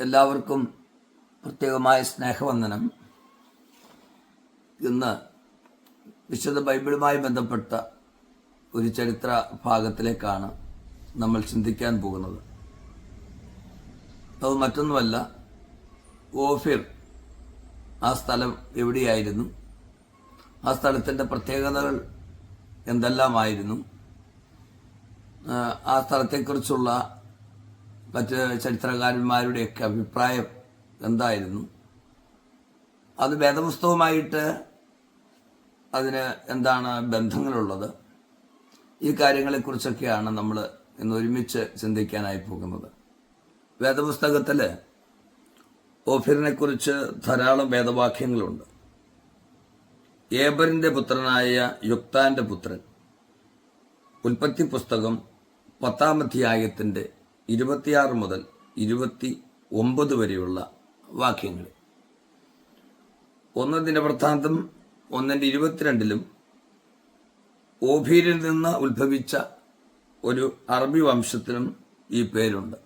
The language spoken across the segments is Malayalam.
എല്ലാവർക്കും പ്രത്യേകമായ സ്നേഹവന്ദനം. ഇന്ന് വിശുദ്ധ ബൈബിളുമായി ബന്ധപ്പെട്ട ഒരു ചരിത്ര ഭാഗത്തിലേക്കാണ് നമ്മൾ ചിന്തിക്കാൻ പോകുന്നത്. അത് മറ്റൊന്നുമല്ല ഓഫിർ ആ സ്ഥലം എവിടെയായിരുന്നു? ആ സ്ഥലത്തിന്റെ പ്രത്യേകതകൾ എന്തെല്ലാമായിരുന്നു? ആ, സ്ഥലത്തെക്കുറിച്ചുള്ള മറ്റ് ചരിത്രകാരന്മാരുടെയൊക്കെ അഭിപ്രായം എന്തായിരുന്നു? അത് വേദപുസ്തകവുമായിട്ട് അതിന് എന്താണ് ബന്ധങ്ങളുള്ളത്? ഈ കാര്യങ്ങളെക്കുറിച്ചൊക്കെയാണ് നമ്മൾ ഇന്ന് ഒരുമിച്ച് ചിന്തിക്കാനായി പോകുന്നത്. വേദപുസ്തകത്തിൽ ഓഫിറിനെക്കുറിച്ച് ധാരാളം വേദവാക്യങ്ങളുണ്ട്. ഏബറിന്റെ പുത്രനായ യുക്താന്റെ പുത്രൻ. ഉൽപ്പത്തി പുസ്തകം പത്താം അധ്യായത്തിന്റെ ഇരുപത്തിയാറ് മുതൽ ഇരുപത്തി ഒമ്പത് വരെയുള്ള വാക്യങ്ങൾ. ഒന്ന് ദിനവൃത്താന്തം ഒന്നിന്റെ ഇരുപത്തിരണ്ടിലും ഓഭീരിൽ നിന്ന് ഉത്ഭവിച്ച ഒരു അറബി വംശത്തിനും ഈ പേരുണ്ട്.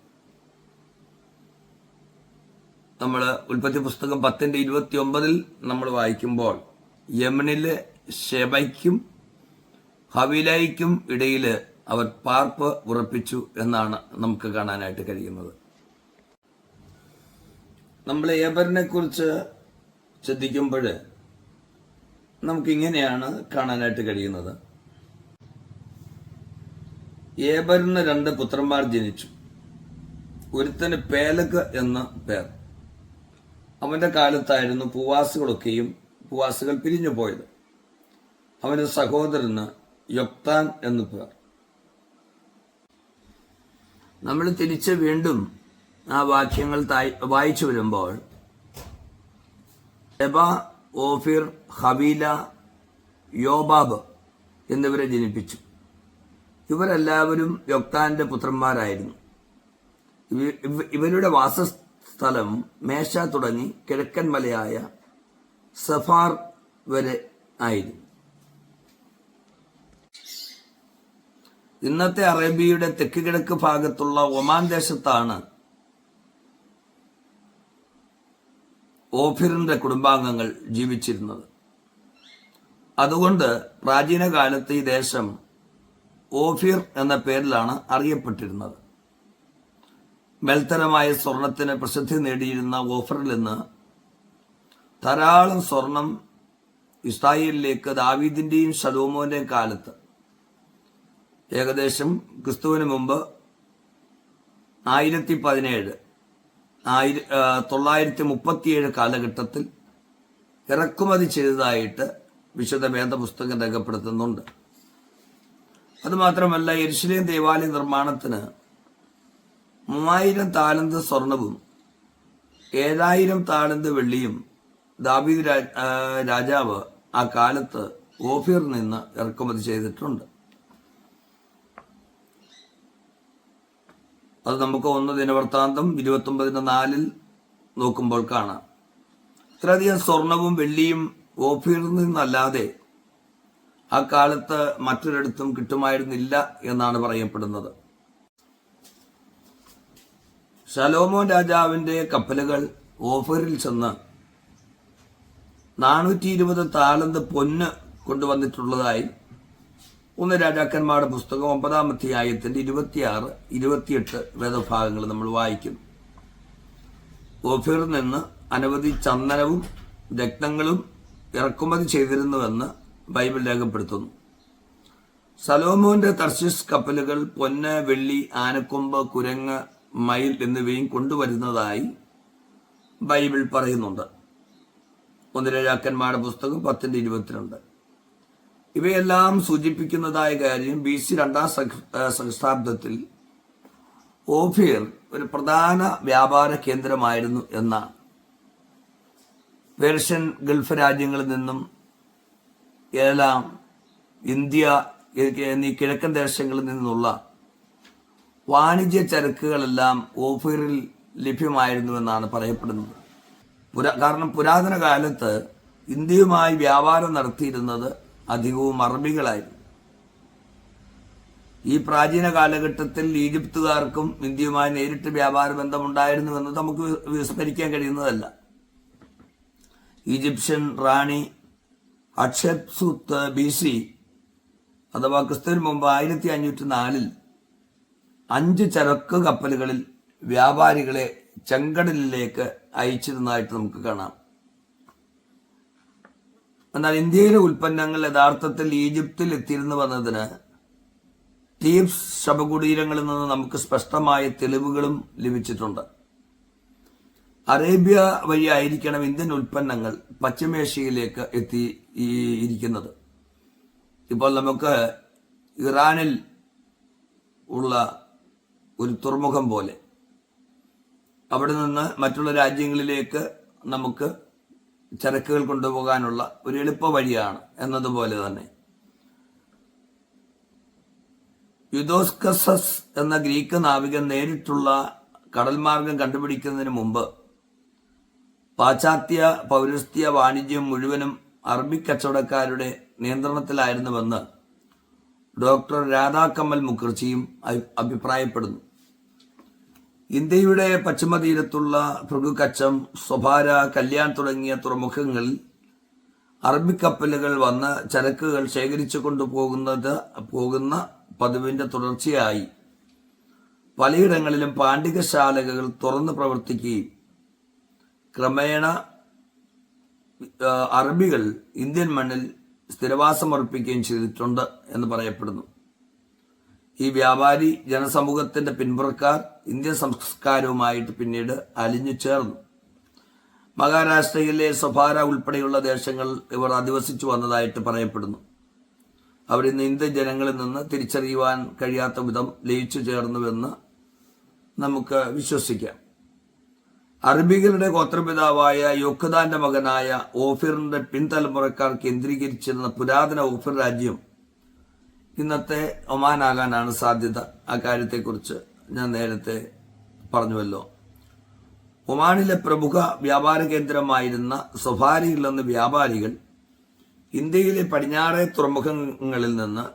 നമ്മൾ ഉൽപ്പത്തി പുസ്തകം പത്തിന്റെ ഇരുപത്തി ഒമ്പതിൽ നമ്മൾ വായിക്കുമ്പോൾ യമനിലെ ഷെബയ്ക്കും ഹവിലയ്ക്കും ഇടയിൽ അവർ പാർപ്പ് ഉറപ്പിച്ചു എന്നാണ് നമുക്ക് കാണാനായിട്ട് കഴിയുന്നത്. നമ്മൾ ഏബറിനെ കുറിച്ച് ശ്രദ്ധിക്കുമ്പോൾ നമുക്കിങ്ങനെയാണ് കാണാനായിട്ട് കഴിയുന്നത്. ഏബറിന് രണ്ട് പുത്രന്മാർ ജനിച്ചു. ഒരുത്തന് പേലക് എന്ന പേർ. അവന്റെ കാലത്തായിരുന്നു പൂവാസുകളൊക്കെയും പൂവാസുകൾ പിരിഞ്ഞു പോയത് അവന്റെ സഹോദരന് യൊക്താൻ എന്നു പേർ. നമ്മൾ തിരിച്ച് വീണ്ടും ആ വാക്യങ്ങൾ വായിച്ചു വരുമ്പോൾ എബ ഓഫിർ ഹബീല യോബാബ് എന്നിവരെ ജനിപ്പിച്ചു. ഇവരെല്ലാവരും യൊക്താന്റെ പുത്രന്മാരായിരുന്നു. ഇവ- ഇവ- ഇവരുടെ വാസസ്ഥലം മേശ തുടങ്ങി കിഴക്കൻ മലയായ സഫാർ വരെ ആയിരുന്നു. ഇന്നത്തെ അറേബ്യയുടെ തെക്ക് കിഴക്ക് ഭാഗത്തുള്ള ഒമാൻ ദേശത്താണ് ഓഫിറിന്റെ കുടുംബാംഗങ്ങൾ ജീവിച്ചിരുന്നത്. അതുകൊണ്ട് പ്രാചീന കാലത്ത് ഈ ദേശം ഓഫിർ എന്ന പേരിലാണ് അറിയപ്പെട്ടിരുന്നത്. മെൽത്തരമായ സ്വർണത്തിന് പ്രസിദ്ധി നേടിയിരുന്ന ഓഫറിൽ നിന്ന് ധാരാളം സ്വർണം ഇസ്രായേലിലേക്ക് ദാവീദിന്റെയും ശലോമോന്റെയും കാലത്ത് ഏകദേശം ക്രിസ്തുവിന് മുമ്പ് ആയിരത്തി പതിനേഴ് ആയിര തൊള്ളായിരത്തി മുപ്പത്തിയേഴ് കാലഘട്ടത്തിൽ ഇറക്കുമതി ചെയ്തതായിട്ട് വിശുദ്ധ വേദപുസ്തകം രേഖപ്പെടുത്തുന്നുണ്ട്. അതുമാത്രമല്ല എരുശലേം ദേവാലയ നിർമ്മാണത്തിന് മൂവായിരം താലന്ത് സ്വർണവും ഏഴായിരം താലന്ത് വെള്ളിയും ദാവീദ് രാജാവ് ആ കാലത്ത് ഓഫീർ നിന്ന് ഇറക്കുമതി ചെയ്തിട്ടുണ്ട്. അത് നമുക്ക് ഒന്ന് ദിനവൃത്താന്തം ഇരുപത്തി ഒമ്പതിന് നാലിൽ നോക്കുമ്പോൾ കാണാം. ഇത്രയധികം സ്വർണവും വെള്ളിയും ഓഫീറിൽ നിന്നല്ലാതെ ആ കാലത്ത് മറ്റൊരിടത്തും കിട്ടുമായിരുന്നില്ല എന്നാണ് പറയപ്പെടുന്നത്. ശലോമോ രാജാവിന്റെ കപ്പലുകൾ ഓഫറിൽ ചെന്ന് നാനൂറ്റി ഇരുപത് താലന്ത് പൊന്ന് കൊണ്ടുവന്നിട്ടുള്ളതായി ഒന്ന് രാജാക്കന്മാരുടെ പുസ്തകം ഒമ്പതാം അധ്യായത്തിന്റെ ഇരുപത്തിയാറ് ഇരുപത്തിയെട്ട് വേദഭാഗങ്ങൾ നമ്മൾ വായിക്കുന്നു ഓഫീർ നിന്ന് അനവധി ചന്ദനവും രക്തങ്ങളും ഇറക്കുമതി ചെയ്തിരുന്നുവെന്ന് ബൈബിൾ രേഖപ്പെടുത്തുന്നു. സലോമോന്റെ തർശിസ് കപ്പലുകൾ പൊന്ന് വെള്ളി ആനക്കൊമ്പ് കുരങ്ങ് മയിൽ എന്നിവയും കൊണ്ടുവരുന്നതായി ബൈബിൾ പറയുന്നുണ്ട്. ഒന്ന് രാജാക്കന്മാരുടെ പുസ്തകം പത്തിന്റെ ഇരുപത്തിരണ്ട്. ഇവയെല്ലാം സൂചിപ്പിക്കുന്നതായ കാര്യം ബി സി രണ്ടാം സഹസ്താബ്ദത്തിൽ ഓഫിയർ ഒരു പ്രധാന വ്യാപാര കേന്ദ്രമായിരുന്നു എന്നാണ്. പേർഷ്യൻ ഗൾഫ് രാജ്യങ്ങളിൽ നിന്നും എല്ലാം ഇന്ത്യ എന്നീ കിഴക്കൻ ദേശങ്ങളിൽ നിന്നുള്ള വാണിജ്യ ചരക്കുകളെല്ലാം ഓഫീറിൽ ലഭ്യമായിരുന്നുവെന്നാണ് പറയപ്പെടുന്നത്. പുരാ കാരണം പുരാതന കാലത്ത് ഇന്ത്യയുമായി വ്യാപാരം നടത്തിയിരുന്നത് അധികവും അറബികളായിരുന്നു. ഈ പ്രാചീന കാലഘട്ടത്തിൽ ഈജിപ്തുകാർക്കും ഇന്ത്യയുമായി നേരിട്ട് വ്യാപാര ബന്ധമുണ്ടായിരുന്നുവെന്ന് നമുക്ക് വിസ്മരിക്കാൻ കഴിയുന്നതല്ല. ഈജിപ്ഷ്യൻ റാണി അക്ഷത്സുത്ത് ബി സി അഥവാ ക്രിസ്തുവിന് മുമ്പ് ആയിരത്തി അഞ്ഞൂറ്റി നാലിൽ അഞ്ച് ചരക്ക് കപ്പലുകളിൽ വ്യാപാരികളെ ചെങ്കടലിലേക്ക് അയച്ചിരുന്നതായിട്ട് നമുക്ക് കാണാം. എന്നാൽ ഇന്ത്യയിലെ ഉൽപ്പന്നങ്ങൾ യഥാർത്ഥത്തിൽ ഈജിപ്തിൽ എത്തിയിരുന്നു വന്നതിന് തീപ്സ് ശവകുടീരങ്ങളിൽ നിന്ന് നമുക്ക് സ്പഷ്ടമായ തെളിവുകളും ലഭിച്ചിട്ടുണ്ട്. അറേബ്യ വഴിയായിരിക്കണം ഇന്ത്യൻ ഉൽപ്പന്നങ്ങൾ പശ്ചിമേഷ്യയിലേക്ക് എത്തി ഇരിക്കുന്നത്. ഇപ്പോൾ നമുക്ക് ഇറാനിൽ ഉള്ള ഒരു തുറമുഖം പോലെ. അവിടെ നിന്ന് മറ്റുള്ള രാജ്യങ്ങളിലേക്ക് നമുക്ക് ചരക്കുകൾ കൊണ്ടുപോകാനുള്ള ഒരു എളുപ്പ വഴിയാണ് എന്നതുപോലെ തന്നെ. യുദോസ്കസസ് എന്ന ഗ്രീക്ക് നാവികൻ നേരിട്ടുള്ള കടൽമാർഗം കണ്ടുപിടിക്കുന്നതിന് മുമ്പ് പാശ്ചാത്യ പൗരസ്ത്യ വാണിജ്യം മുഴുവനും അറബിക് കച്ചവടക്കാരുടെ നിയന്ത്രണത്തിലായിരുന്നുവെന്ന് ഡോക്ടർ രാധാകമ്മൽ മുഖർജിയും അഭിപ്രായപ്പെടുന്നു. ഇന്ത്യയുടെ പശ്ചിമ തീരത്തുള്ള ഭൃഗുക്കച്ചം സ്വഭാര കല്യാൺ തുടങ്ങിയ തുറമുഖങ്ങളിൽ അറബിക്കപ്പലുകൾ വന്ന് ചരക്കുകൾ ശേഖരിച്ചു കൊണ്ടുപോകുന്നത് പോകുന്ന പതിവിന്റെ തുടർച്ചയായി. പലയിടങ്ങളിലും പാണ്ഡികശാലകൾ തുറന്നു പ്രവർത്തിക്കുകയും ക്രമേണ അറബികൾ ഇന്ത്യൻ മണ്ണിൽ സ്ഥിരവാസമർപ്പിക്കുകയും ചെയ്തിട്ടുണ്ട് എന്ന് പറയപ്പെടുന്നു. ഈ വ്യാപാരി ജനസമൂഹത്തിന്റെ പിന്മുറക്കാർ ഇന്ത്യൻ സംസ്കാരവുമായിട്ട് പിന്നീട് അലിഞ്ഞു ചേർന്നു. മഹാരാഷ്ട്രയിലെ സഫാര ഉൾപ്പെടെയുള്ള ദേശങ്ങൾ ഇവർ അധിവസിച്ചു വന്നതായിട്ട് പറയപ്പെടുന്നു. അവർ ഇന്ന് ഇന്ത്യൻ ജനങ്ങളിൽ നിന്ന് തിരിച്ചറിയുവാൻ കഴിയാത്ത വിധം ലയിച്ചു ചേർന്നുവെന്ന് നമുക്ക് വിശ്വസിക്കാം. അറബികളുടെ ഗോത്രപിതാവായ യോക്കദാന്റെ മകനായ ഓഫിറിന്റെ പിൻതലമുറക്കാർ കേന്ദ്രീകരിച്ചിരുന്ന പുരാതന ഓഫിർ രാജ്യം ഇന്നത്തെ ഒമാനാകാനാണ് സാധ്യത. അക്കാര്യത്തെക്കുറിച്ച് കാര്യത്തെക്കുറിച്ച് ഞാൻ നേരത്തെ പറഞ്ഞുവല്ലോ. ഒമാനിലെ പ്രമുഖ വ്യാപാര കേന്ദ്രമായിരുന്ന സഫാരിയിൽ നിന്ന് വ്യാപാരികൾ ഇന്ത്യയിലെ പടിഞ്ഞാറെ തുറമുഖങ്ങളിൽ നിന്ന്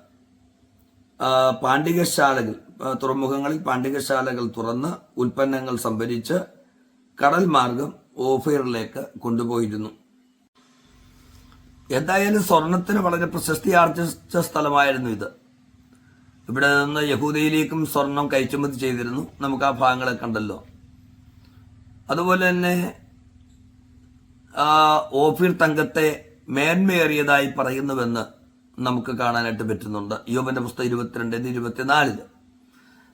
പാണ്ഡികശാലകൾ തുറമുഖങ്ങളിൽ പാണ്ഡികശാലകൾ തുറന്ന് ഉൽപ്പന്നങ്ങൾ സംഭരിച്ച് കടൽ മാർഗം ഓഫീറിലേക്ക് കൊണ്ടുപോയിരുന്നു. എന്തായാലും സ്വർണത്തിന് വളരെ പ്രശസ്തി ആർജിച്ച സ്ഥലമായിരുന്നു ഇത്. ഇവിടെ നിന്ന് യഹൂദയിലേക്കും സ്വർണം കയറ്റുമതി ചെയ്തിരുന്നു. നമുക്ക് ആ ഭാഗങ്ങളെ കണ്ടല്ലോ. അതുപോലെ തന്നെ ഓഫീർ തങ്കത്തെ മേന്മയേറിയതായി പറയുന്നുവെന്ന് നമുക്ക് കാണാനായിട്ട് പറ്റുന്നുണ്ട്. യോബന്റെ പുസ്തകം ഇരുപത്തിരണ്ടിന് ഇരുപത്തിനാലിൽ.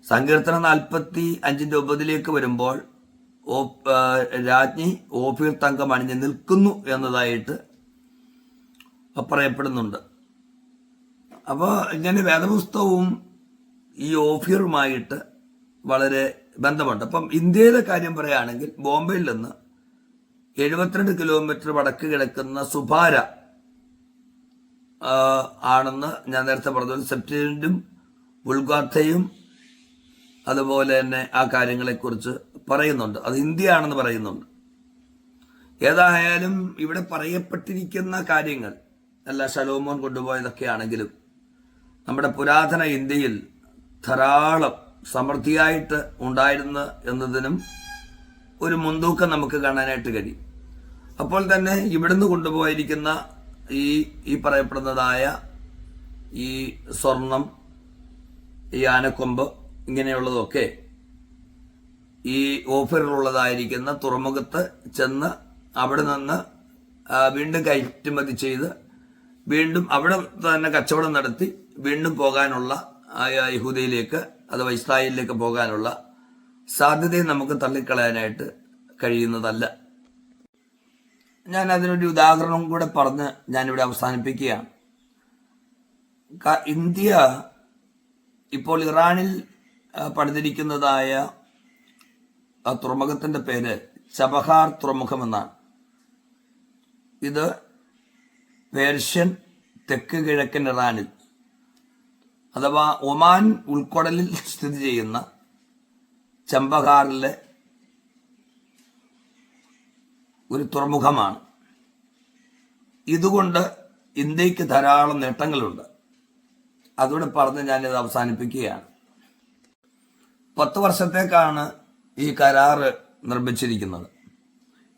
സങ്കീർത്തനം നാൽപ്പത്തി അഞ്ചിന്റെ ഒമ്പതിലേക്ക് വരുമ്പോൾ രാജ്ഞി ഓഫീർ തങ്കം അണിഞ്ഞ് നിൽക്കുന്നു എന്നതായിട്ട് പറയപ്പെടുന്നുണ്ട്. അപ്പോൾ ഇങ്ങനെ വേദപുസ്തകവും ഈ ഓഫിയറുമായിട്ട് വളരെ ബന്ധമുണ്ട്. അപ്പം ഇന്ത്യയിലെ കാര്യം പറയുകയാണെങ്കിൽ ബോംബെയിൽ നിന്ന് എഴുപത്തിരണ്ട് കിലോമീറ്റർ വടക്ക് കിടക്കുന്ന സുഭാര ആണെന്ന് ഞാൻ നേരത്തെ പറഞ്ഞത് സെപ്റ്റിനും ഉൾഗാഥയും അതുപോലെ തന്നെ ആ കാര്യങ്ങളെക്കുറിച്ച് പറയുന്നുണ്ട്. അത് ഇന്ത്യയാണെന്ന് പറയുന്നുണ്ട്. ഏതായാലും ഇവിടെ പറയപ്പെട്ടിരിക്കുന്ന കാര്യങ്ങൾ അല്ല ശലോമോൻ കൊണ്ടുപോയതൊക്കെ ആണെങ്കിലും നമ്മുടെ പുരാതന ഇന്ത്യയിൽ ധാരാളം സമൃദ്ധിയായിട്ട് ഉണ്ടായിരുന്നു എന്നതിനും ഒരു മുൻതൂക്കം നമുക്ക് കാണാനായിട്ട് കഴിയും. അപ്പോൾ തന്നെ ഇവിടുന്ന് കൊണ്ടുപോയിരിക്കുന്ന ഈ ഈ പറയപ്പെടുന്നതായ ഈ സ്വർണം ഈ ആനക്കൊമ്പ് ഇങ്ങനെയുള്ളതൊക്കെ ഈ ഓഫറിലുള്ളതായിരിക്കുന്ന തുറമുഖത്ത് ചെന്ന് അവിടെ നിന്ന് വീണ്ടും കയറ്റുമതി ചെയ്ത് വീണ്ടും അവിടെ തന്നെ കച്ചവടം നടത്തി വീണ്ടും പോകാനുള്ള യഹൂദയിലേക്ക് അഥവാ ഇസ്രായേലിലേക്ക് പോകാനുള്ള സാധ്യതയെ നമുക്ക് തള്ളിക്കളയാനായിട്ട് കഴിയുന്നതല്ല. ഞാൻ അതിനൊരു ഉദാഹരണം കൂടെ പറഞ്ഞ് ഞാനിവിടെ അവസാനിപ്പിക്കുകയാണ്. ഇന്ത്യ ഇപ്പോൾ ഇറാനിൽ പണിതിരിക്കുന്നതായ തുറമുഖത്തിന്റെ പേര് ചബഹാർ തുറമുഖം എന്നാണ്. ഇത് പേർഷ്യൻ തെക്ക് കിഴക്കൻ ഇറാനിൽ അഥവാ ഒമാൻ ഉൾക്കടലിൽ സ്ഥിതി ചെയ്യുന്ന ചമ്പഹാറിലെ ഒരു തുറമുഖമാണ്. ഇതുകൊണ്ട് ഇന്ത്യയ്ക്ക് ധാരാളം നേട്ടങ്ങളുണ്ട്. അതുകൂടെ പറഞ്ഞ് ഞാനിത് അവസാനിപ്പിക്കുകയാണ്. പത്ത് വർഷത്തേക്കാണ് ഈ കരാറ് നിർമ്മിച്ചിരിക്കുന്നത്.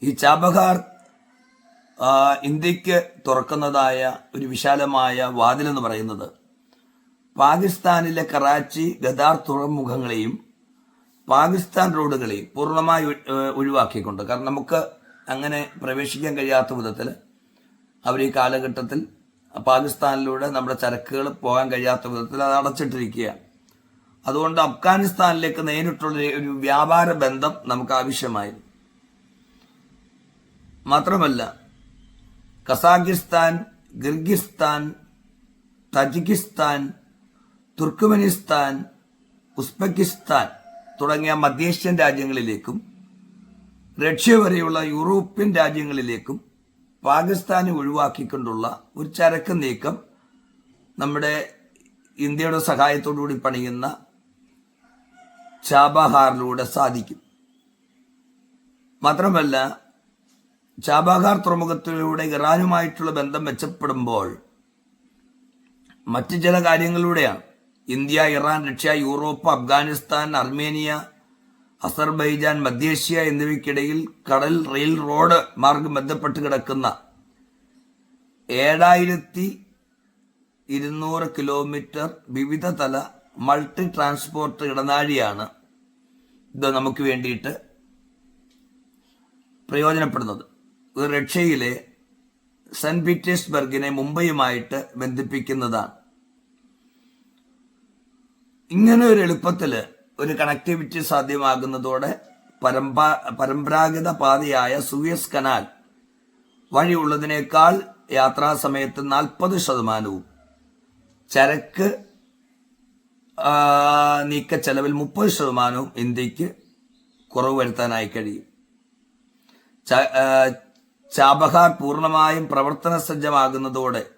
ഈ ചാബഹാർ ഇന്ത്യയ്ക്ക് തുറക്കുന്നതായ ഒരു വിശാലമായ വാതിലെന്ന് പറയുന്നത് പാകിസ്ഥാനിലെ കറാച്ചി ഗദാർ തുറമുഖങ്ങളെയും പാകിസ്ഥാൻ റോഡുകളെയും പൂർണമായി ഒഴിവാക്കിക്കൊണ്ട് കാരണം നമുക്ക് അങ്ങനെ പ്രവേശിക്കാൻ കഴിയാത്ത വിധത്തിൽ അവർ ഈ കാലഘട്ടത്തിൽ പാകിസ്ഥാനിലൂടെ നമ്മുടെ ചരക്കുകൾ പോകാൻ കഴിയാത്ത വിധത്തിൽ അത് അടച്ചിട്ടിരിക്കുക അതുകൊണ്ട് അഫ്ഗാനിസ്ഥാനിലേക്ക് നേരിട്ടുള്ള ഒരു വ്യാപാര ബന്ധം നമുക്ക് ആവശ്യമായി. മാത്രമല്ല Kazakhstan Kyrgyzstan Tajikistan Turkmenistan Uzbekistan തുടങ്ങിയ മധ്യേഷ്യൻ രാജ്യങ്ങളിലേക്കും റഷ്യ വരെയുള്ള യൂറോപ്യൻ രാജ്യങ്ങളിലേക്കും പാകിസ്ഥാനെ ഒഴിവാക്കിക്കൊണ്ടുള്ള ഒരു ചരക്ക് നീക്കം നമ്മുടെ ഇന്ത്യയുടെ സഹായത്തോടുകൂടി പണിയുന്ന ചാബഹാറിലൂടെ സാധിക്കും. മാത്രമല്ല ചാബഹാർ തുറമുഖത്തിലൂടെ ഇറാനുമായിട്ടുള്ള ബന്ധം മെച്ചപ്പെടുമ്പോൾ മറ്റു ചില കാര്യങ്ങളിലൂടെയാണ് India Iran Russia Europe Afghanistan Armenia Azerbaijan മധ്യേഷ്യ എന്നിവയ്ക്കിടയിൽ കടൽ റെയിൽ റോഡ് മാർഗം ബന്ധപ്പെട്ട് കിടക്കുന്ന ഏഴായിരത്തി ഇരുന്നൂറ് കിലോമീറ്റർ വിവിധ തല മൾട്ടി ട്രാൻസ്പോർട്ട് ഇടനാഴിയാണ് ഇത് നമുക്ക് വേണ്ടിയിട്ട് പ്രയോജനപ്പെടുന്നത്. റഷ്യയിലെ സെന്റ് പീറ്റേഴ്സ്ബർഗിനെ മുംബൈയുമായിട്ട് ബന്ധിപ്പിക്കുന്നതാണ്. ഇങ്ങനെ ഒരു എളുപ്പത്തിൽ ഒരു കണക്ടിവിറ്റി സാധ്യമാകുന്നതോടെ പരമ്പ പരമ്പരാഗത പാതയായ സൂയസ് കനാൽ വഴിയുള്ളതിനേക്കാൾ യാത്രാ സമയത്ത് നാൽപ്പത് ശതമാനവും. ചരക്ക് നീക്ക ചെലവിൽ മുപ്പത് ശതമാനവും ഇന്ത്യയ്ക്ക് കുറവ് വരുത്താനായി കഴിയും. ചാബഹാർ പൂർണമായും പ്രവർത്തന സജ്ജമാകുന്നതോടെ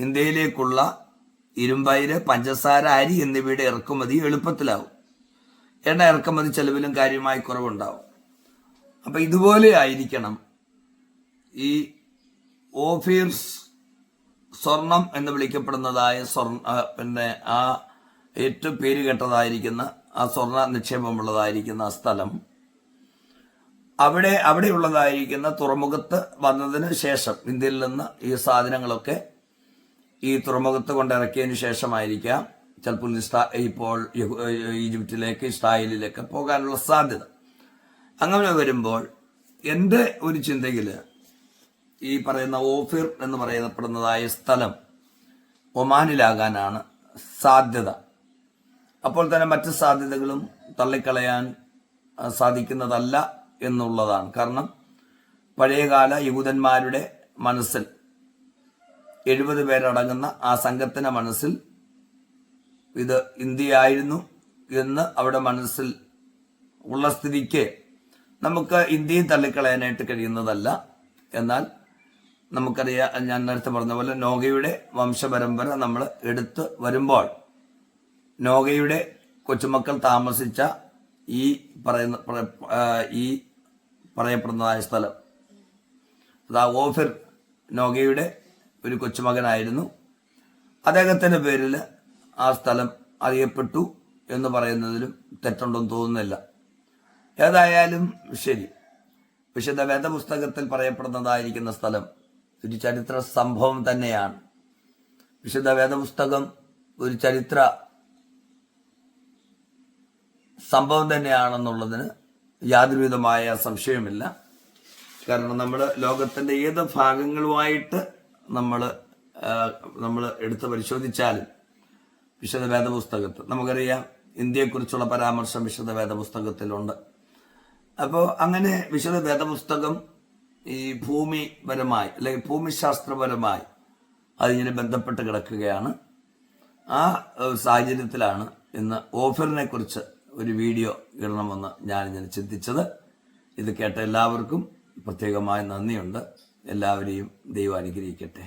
ഇന്ത്യയിലേക്കുള്ള ഇരുമ്പയിര് പഞ്ചസാര അരി എന്നിവയുടെ ഇറക്കുമതി എളുപ്പത്തിലാവും. എണ്ണ ഇറക്കുമതി ചെലവിലും കാര്യമായി കുറവുണ്ടാവും. അപ്പൊ ഇതുപോലെ ആയിരിക്കണം ഈ ഓഫീർസ് സ്വർണം എന്ന് വിളിക്കപ്പെടുന്നതായ സ്വർണ പിന്നെ ആ ഏറ്റവും പേര് കേട്ടതായിരിക്കുന്ന ആ സ്വർണ നിക്ഷേപമുള്ളതായിരിക്കുന്ന ആ സ്ഥലം. അവിടെ അവിടെയുള്ളതായിരിക്കുന്ന തുറമുഖത്ത് വന്നതിന് ശേഷം ഇന്ത്യയിൽ നിന്ന് ഈ സാധനങ്ങളൊക്കെ ഈ തുറമുഖത്ത് കൊണ്ടിറക്കിയതിന് ശേഷമായിരിക്കാം ചിലപ്പോൾ ഇപ്പോൾ ഈജിപ്തിലേക്ക് ഇസ്രായേലിലേക്ക് പോകാനുള്ള സാധ്യത. അങ്ങനെ വരുമ്പോൾ എന്റെ ഒരു ചിന്തയിൽ ഈ പറയുന്ന ഓഫിർ എന്ന് പറയപ്പെടുന്നതായ സ്ഥലം ഒമാനിലാകാനാണ് സാധ്യത. അപ്പോൾ തന്നെ മറ്റ് സാധ്യതകളും തള്ളിക്കളയാൻ സാധിക്കുന്നതല്ല എന്നുള്ളതാണ്. കാരണം പഴയകാല യഹൂദന്മാരുടെ മനസ്സിൽ എഴുപത് പേരടങ്ങുന്ന ആ സംഘത്തിന്റെ മനസ്സിൽ ഇത് ഇന്ത്യയായിരുന്നു എന്ന് അവിടെ മനസ്സിൽ ഉള്ള സ്ഥിതിക്ക് നമുക്ക് ഇന്ത്യയും തള്ളിക്കളയാനായിട്ട് കഴിയുന്നതല്ല. എന്നാൽ നമുക്കറിയാം ഞാൻ നേരത്തെ പറഞ്ഞ പോലെ നോഗയുടെ വംശപരമ്പര നമ്മൾ എടുത്ത് വരുമ്പോൾ നോഗയുടെ കൊച്ചുമക്കൾ താമസിച്ച ഈ പറയുന്ന ഈ പറയപ്പെടുന്നതായ സ്ഥലം. അതാ ഓഫിർ നോഗയുടെ ഒരു കൊച്ചുമകനായിരുന്നു. അദ്ദേഹത്തിന്റെ പേരിൽ ആ സ്ഥലം അറിയപ്പെട്ടു എന്ന് പറയുന്നതിലും തെറ്റുണ്ടെന്ന് തോന്നുന്നില്ല. ഏതായാലും ശരി. വിശുദ്ധ വേദപുസ്തകത്തിൽ പറയപ്പെടുന്നതായിരിക്കുന്ന സ്ഥലം ഒരു ചരിത്ര സംഭവം തന്നെയാണ്. വിശുദ്ധ വേദപുസ്തകം ഒരു ചരിത്ര സംഭവം തന്നെയാണെന്നുള്ളതിന് യാതൊരുവിധമായ സംശയമില്ല കാരണം നമ്മൾ ലോകത്തിന്റെ ഏത് ഭാഗങ്ങളുമായിട്ട് നമ്മൾ നമ്മൾ എടുത്ത് പരിശോധിച്ചാൽ വിശദ വേദപുസ്തകത്ത് നമുക്കറിയാം ഇന്ത്യയെക്കുറിച്ചുള്ള പരാമർശം വിശദവേദ വേദപുസ്തകത്തിലുണ്ട് അപ്പോൾ അങ്ങനെ വിശദവേദ വേദപുസ്തകം ഈ ഭൂമിപരമായി അല്ലെങ്കിൽ ഭൂമിശാസ്ത്രപരമായി അതിങ്ങനെ ബന്ധപ്പെട്ട് കിടക്കുകയാണ്. ആ സാഹചര്യത്തിലാണ് ഇന്ന് ഓഫറിനെ കുറിച്ച് ഒരു വീഡിയോ ഇടണമെന്ന് ഞാനിങ്ങനെ ചിന്തിച്ചത്. ഇത് കേട്ട എല്ലാവർക്കും പ്രത്യേകമായ നന്ദിയുണ്ട്. എല്ലാവരെയും ദൈവം അനുഗ്രഹിക്കട്ടെ.